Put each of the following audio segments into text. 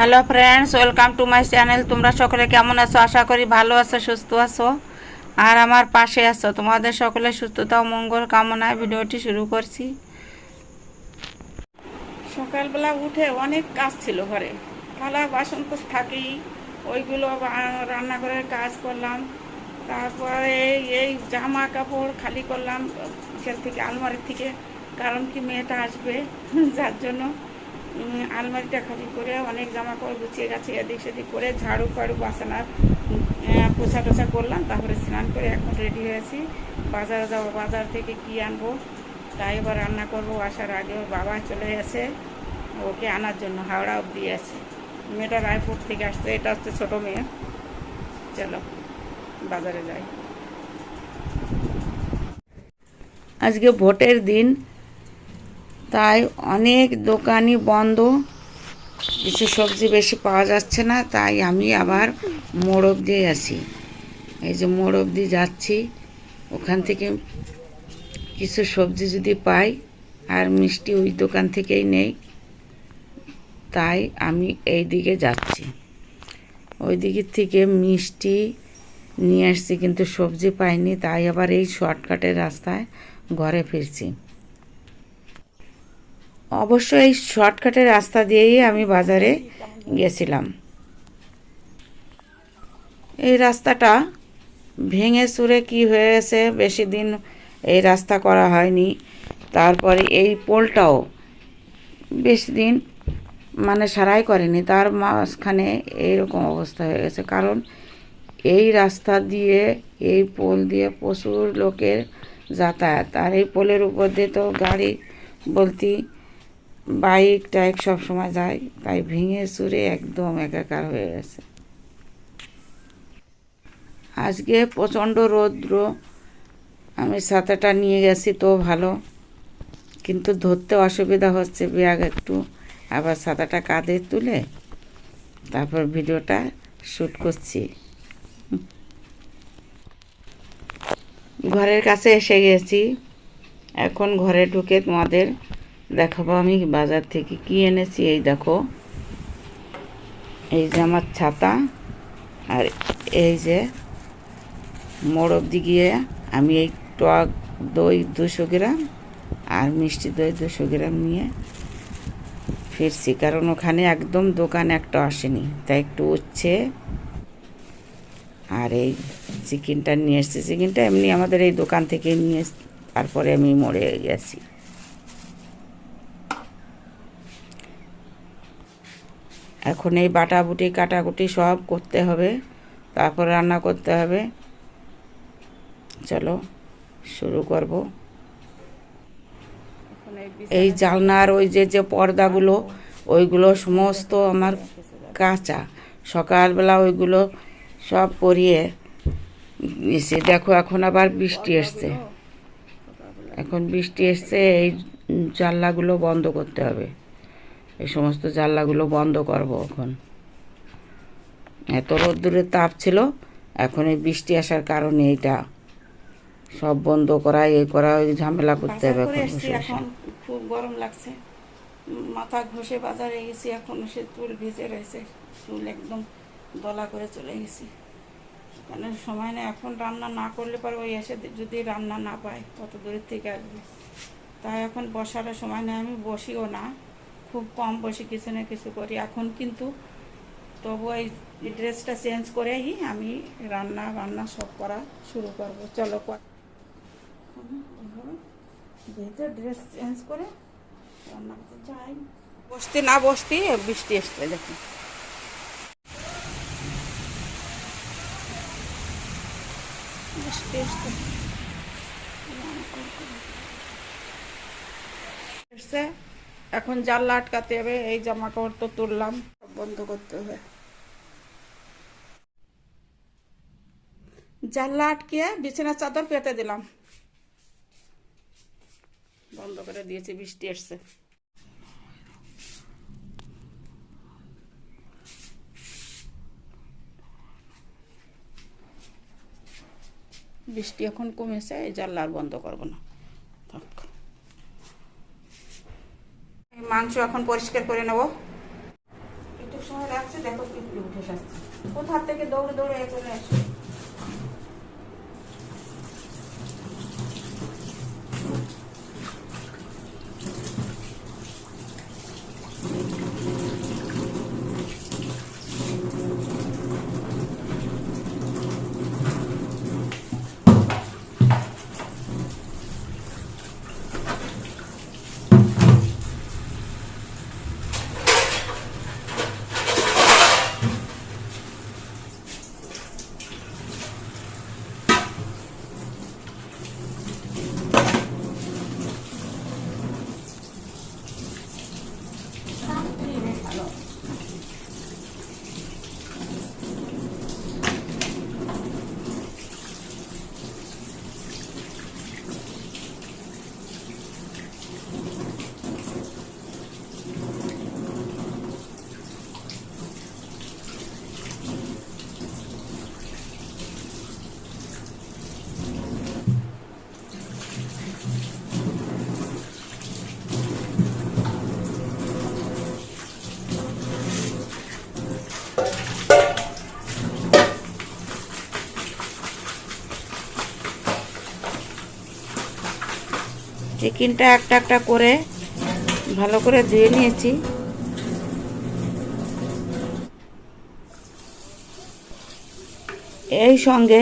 Hello friends welcome to my channel তোমরা সকলে কেমন আছো? আশা করি ভালো আছো, সুস্থ আছো। আর আমার পাশে আছো। তোমাদের সকলের সুস্থতা ও মঙ্গল কামনায় ভিডিওটি শুরু করছি। সকালবেলা উঠে অনেক কাজ ছিল ঘরে। থালা, বাসন তো থাকেই। ওইগুলো রান্নাঘরের কাজ করলাম। তারপরে এই জামা কাপড় খালি করলাম। সেল থেকে আলমারির থেকে, কারণ কি মেয়েটা আসবে, যার জন্য আলমারিটা খালি করে অনেক জামা কাপড় গুছিয়ে গেছে, এদিক সেদিক করে ঝাড়ু ফাড়ু বাসনার পোছা টোছা করলাম, তারপরে স্নান করে এখন রেডি হয়েছি। বাজারে যাব, বাজার থেকে কি আনব? তাই এবার রান্না করব, আসার আগে বাবা চলে গেছে, ওকে আনার জন্য হাওড়া অব্দি আছে। মেয়েটা রায়পুর থেকে আসছে, এটা হচ্ছে ছোটো মেয়ে। চলো, বাজারে যাই। আজকে ভোটের দিন তাই অনেক দোকানই বন্ধ। কিছু সবজি বেশি পাওয়া যাচ্ছে না, তাই আমি আবার মোড় অব্দি আসি এই যে মোড় অব্দি যাচ্ছি, ওখান থেকে কিছু সবজি যদি পাই, আর মিষ্টি ওই দোকান থেকেই নেই, তাই আমি এই দিকে যাচ্ছি। ওই দিকের থেকে মিষ্টি নিয়ে আসছি, কিন্তু সবজি পাইনি, তাই আবার এই শর্টকাটের রাস্তায় ঘরে ফিরছি। অবশ্য এই শর্টকাটের রাস্তা দিয়েই আমি বাজারে গেছিলাম। এই রাস্তাটা ভেঙে চুরে কি হয়েছে বেশি দিন এই রাস্তা করা হয়নি। তারপরে এই পোলটাও বেশি দিন মানে সারাই করেনি। তার মাঝখানে এইরকম অবস্থা হয়ে গেছে। কারণ এই রাস্তা দিয়ে, এই পোল দিয়ে প্রচুর লোকের যাতায়াত। আর এই পোলের উপর দিয়ে তো গাড়ি বলতে বাইক টাইক সব সময় যায় তাই ভেঙে চুরে একদম একাকার হয়ে গেছে। আজকে প্রচণ্ড রৌদ্র, আমি ছাতাটা নিয়ে গেছি তো ভালো, কিন্তু ধরতে অসুবিধা হচ্ছে, ব্যাগ একটু, আবার ছাতাটা কাঁধে তুলে তারপর ভিডিওটা শ্যুট করছি। ঘরের কাছে এসে গেছি, এখন ঘরে ঢুকে তোমাদের দেখাবো আমি বাজার থেকে কি এনেছি, এই দেখো। এই যে আমার ছাতা, আর এই যে মোড় অব্দি গিয়ে আমি এই টক দই দুশো গ্রাম আর মিষ্টি দই দুশো গ্রাম নিয়ে ফিরছি। কারণ ওখানে একদম দোকান একটা আসেনি, তাই একটু উচ্ছে। আর এই চিকেনটা নিয়ে এসেছি। চিকেনটা এমনি আমাদের এই দোকান থেকে নিয়ে তারপরে আমি মরে গেছি। এখন এই বাটাবুটি কাটাকুটি সব করতে হবে। তারপর রান্না করতে হবে। চলো শুরু করব। এই জালনার ওই যে যে পর্দাগুলো ওইগুলো সমস্ত আমার কাঁচা। সকালবেলা ওইগুলো সব পরিয়ে এসে দেখো এখন আবার বৃষ্টি এসছে। এখন বৃষ্টি এসছে এই জানলাগুলো বন্ধ করতে হবে। এই সমস্ত জানলাগুলো বন্ধ করব এখন। এত রোদ্দুরের তাপ ছিল এখন এই বৃষ্টি আসার কারণে এইটা সব বন্ধ করা এই করা ওই ঝামেলা করতে হবে এখন খুব গরম লাগছে। মাথা ঘষে বাজারে গেছি এখন সে চুল ভিজে রয়েছে চুল একদম দলা করে চলে গেছি। কেন সময় নেই এখন রান্না না করলে পরে ওই এসে যদি রান্না না পায় কত দূরের থেকে আসবে? তাই এখন বসারও সময় নেই আমি বসিও না। খুব কম বসি কিছু না কিছু করি। এখন কিন্তু তবু এই ড্রেসটা চেঞ্জ করেই আমি রান্না, বান্না সব করা শুরু করব। চলো কর। যেহেতু ড্রেস চেঞ্জ করে রান্না করতে চাই। বসতে না বসতে বৃষ্টি এসছে দেখুন বৃষ্টি এসছে এসছে এখন জানলা আটকাতে হবে, এই জামা কাপড় তো তুললাম। বন্ধ করতে হবে। জানলা আটকে বিছানার চাদর পেতে দিলাম। বন্ধ করে দিয়েছি, বৃষ্টি এসছে বৃষ্টি এখন কমেছে, এই জানলা আর বন্ধ করব না থাক এই মাংস এখন পরিষ্কার করে নেব। একটু সময় লাগছে, দেখো কি উঠে আসছে কোথার থেকে দৌড়ে দৌড়ে চলে আসছে চিকেনটা একটা একটা করে ভালো করে ধুয়ে নিয়েছি। এই সঙ্গে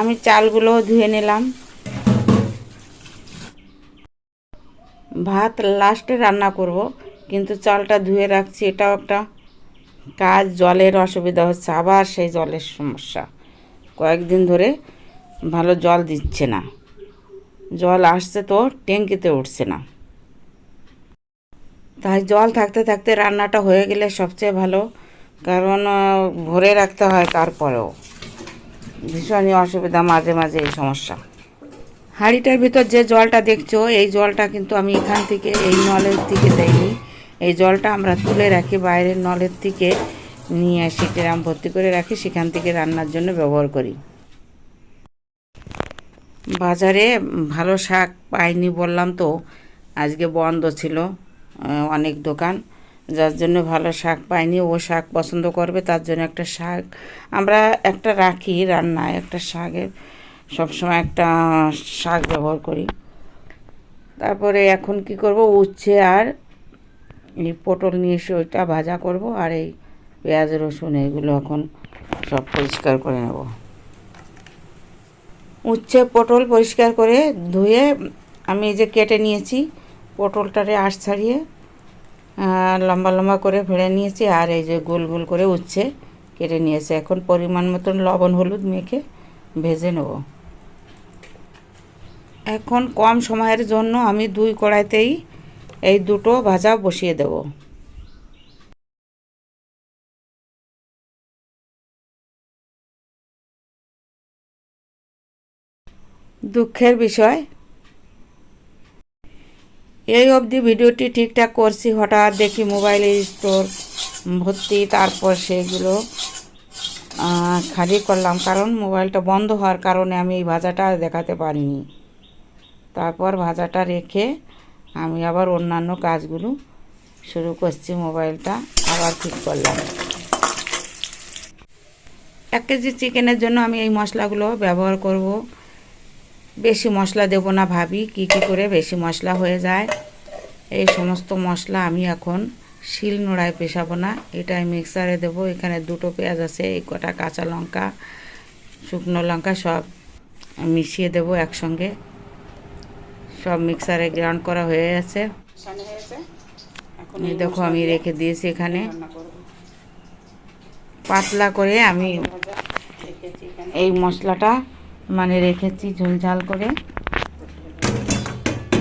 আমি চালগুলো ধুয়ে নিলাম। ভাত লাস্টে রান্না করব, কিন্তু চালটা ধুয়ে রাখছি, এটাও একটা কাজ, জলের অসুবিধা হচ্ছে, আবার সেই জলের সমস্যা। কয়েকদিন ধরে ভালো জল দিচ্ছে না। জল আসছে তো, ট্যাঙ্কিতে উঠছে না। তাই জল থাকতে থাকতে রান্নাটা হয়ে গেলে সবচেয়ে ভালো, কারণ ভরে রাখতে হয় তারপরেও। ভীষণই অসুবিধা, মাঝে মাঝে এই সমস্যা। হাঁড়িটার ভিতর যে জলটা দেখছ, এই জলটা কিন্তু আমি এখান থেকে, এই নলের থেকে দেইনি। এই জলটা আমরা তুলে রাখি বাইরের নলের থেকে নিয়ে আসি ড্রাম ভর্তি করে রাখি, সেখান থেকে রান্নার জন্য ব্যবহার করি। বাজারে ভালো শাক পাইনি বললাম তো। আজকে বন্ধ ছিল অনেক দোকান। যার জন্য ভালো শাক পাইনি, ও শাক পছন্দ করবে, তার জন্য একটা শাক আমরা একটা রাখি রান্নায়, একটা শাকের। সবসময় একটা শাক ব্যবহার করি। তারপরে এখন কি করব, উচ্ছে আর এই পটল নিয়ে এসে ওইটা ভাজা করব, আর এই পেঁয়াজ রসুন এইগুলো এখন সব পরিষ্কার করে নেব। উচ্ছে পটল পরিষ্কার করে ধুয়ে আমি এই যে কেটে নিয়েছি, পটলটারে আঁশ ছাড়িয়ে লম্বা লম্বা করে ভেড়ে নিয়েছি আর এই যে গোল গোল করে উচ্ছে কেটে নিয়েছি। এখন পরিমাণ মতন লবণ হলুদ মেখে ভেজে নেব। এখন কম সময়ের জন্য আমি দুই কড়াইতেই এই দুটো ভাজা বসিয়ে দেব। দুঃখের বিষয়। এই অবধি ভিডিওটি ঠিকঠাক করছি, হঠাৎ দেখি মোবাইলের স্টোর ভর্তি, তারপর সেগুলো খালি করলাম, কারণ মোবাইলটা বন্ধ হওয়ার কারণে আমি এই ভাজাটা দেখাতে পারিনি। তারপর ভাজাটা রেখে আমি আবার অন্যান্য কাজগুলো শুরু করছি, মোবাইলটা আবার ঠিক করলাম। এক কেজি চিকেনের জন্য আমি এই মশলাগুলো ব্যবহার করব। বেশি মশলা দেব না ভাবি, কি কি করে বেশি মশলা হয়ে যায়। এই সমস্ত মশলা আমি এখন শিল নোড়ায় পেশাবো না, এটাই মিক্সারে দেব। এখানে দুটো পেঁয়াজ আছে, এই কটা কাঁচা লঙ্কা, শুকনো লঙ্কা সব মিশিয়ে দেব একসঙ্গে। সব মিক্সারে গ্রাউন্ড করা হয়ে এই দেখো আমি রেখে দিয়েছি এখানে। পাতলা করে আমি এই মশলাটা মানে রেখেছি ঝুলঝাল করে।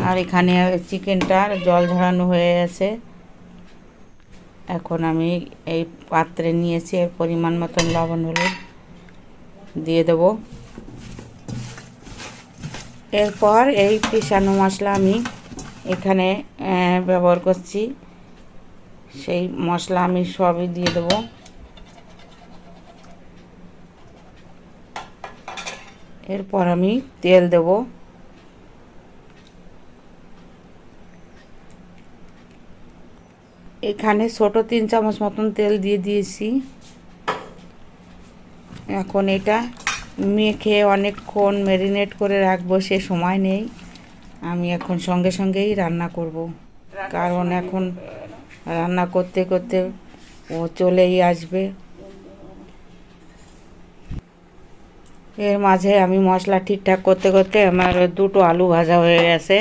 আর এখানে চিকেনটার জল ঝরানো হয়ে গেছে। এখন আমি এই পাত্রে নিয়েছি এর পরিমাণ মতন লবণ হলুদ দিয়ে দেব। এরপর এই পিসানো মশলা আমি এখানে ব্যবহার করছি। সেই মশলা আমি সবই দিয়ে দেবো। এরপর আমি তেল দেব। এখানে ছোট তিন চামচ মতন তেল দিয়ে দিয়েছি। এখন এটা মেখে অনেকক্ষণ ম্যারিনেট করে রাখব সে সময় নেই। আমি এখন সঙ্গে সঙ্গেই রান্না করব। কারণ এখন রান্না করতে করতে ও চলেই আসবে। এর মাঝে আমি মশলা ঠিকঠাক করতে করতে আমার দুটো আলু ভাজা হয়ে গেছে।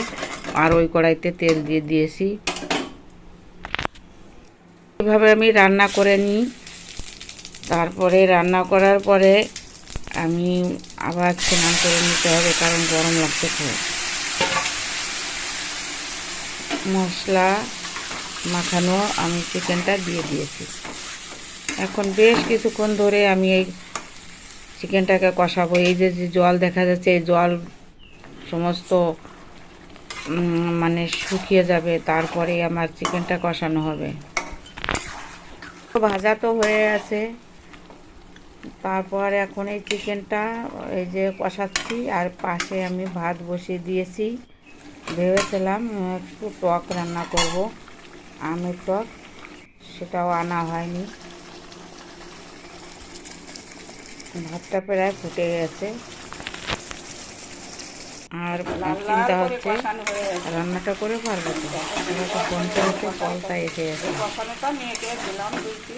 আর ওই কড়াইতে তেল দিয়ে দিয়েছি। এভাবে আমি রান্না করে নিই। তারপরে রান্না করার পরে আমি আবার স্নান করে নিতে হবে কারণ গরম লাগছে খুব। মশলা মাখানো আমি চিকেনটা দিয়ে দিয়েছি। এখন বেশ কিছুক্ষণ ধরে আমি এই চিকেনটাকে কষাবো। এই যে যে জল দেখা যাচ্ছে, এই জল সমস্ত মানে শুকিয়ে যাবে, তারপরে আমার চিকেনটা কষানো হবে। ভাজা তো হয়ে আছে। তারপর এখন এই চিকেনটা, এই যে কষাচ্ছি, আর পাশে আমি ভাত বসিয়ে দিয়েছি। ভেবেছিলাম একটু টক রান্না করব। আমের টক, সেটাও আনা হয়নি। ভাতটা প্রায় ফুটে গেছে। আর চিন্তা হচ্ছে রান্নাটা করে পারব তো? এবার তো ফোন করেছে কলটা এসে গেছে।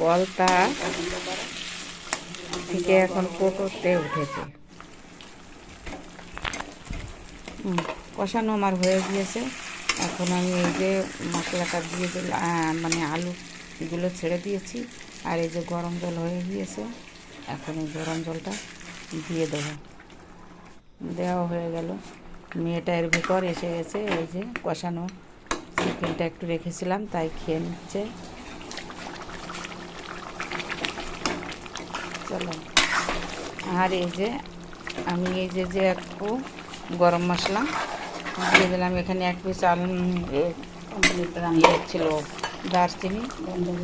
কলটা থেকে এখন কোটোতে উঠেছে। কষানো আমার হয়ে গিয়েছে। এখন আমি এই যে মশলাটা দিয়ে দিলাম মানে আলুগুলো ছেড়ে দিয়েছি আর এই যে গরম জল হয়ে গিয়েছে। এখন এই গরম জলটা দিয়ে দেবো। দেওয়া হয়ে গেল। মেয়েটা এর ভিতর এসে গেছে, এই যে কষানো চিকেনটা একটু রেখেছিলাম, তাই খেয়ে নিচ্ছে। চলো। আর এই যে আমি এই যে যে একটু গরম মশলা দিয়ে দিলাম, এখানে এক পিস আলু ইয়ে ছিল দারচিনি,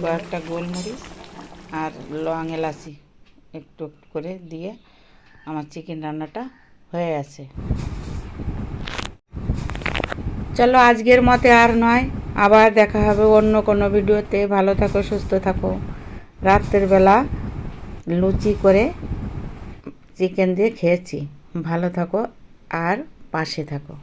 কয়েকটা গোলমরিচ আর লং এলাচি। একটু একটু করে দিয়ে আমার চিকেন রান্নাটা হয়ে আছে চলো আজকের মতে আর নয়, আবার দেখা হবে অন্য কোনো ভিডিওতে। ভালো থাকো, সুস্থ থাকো। রাত্রের বেলা লুচি করে চিকেন দিয়ে খেয়েছি। ভালো থাকো আর পাশে থাকো।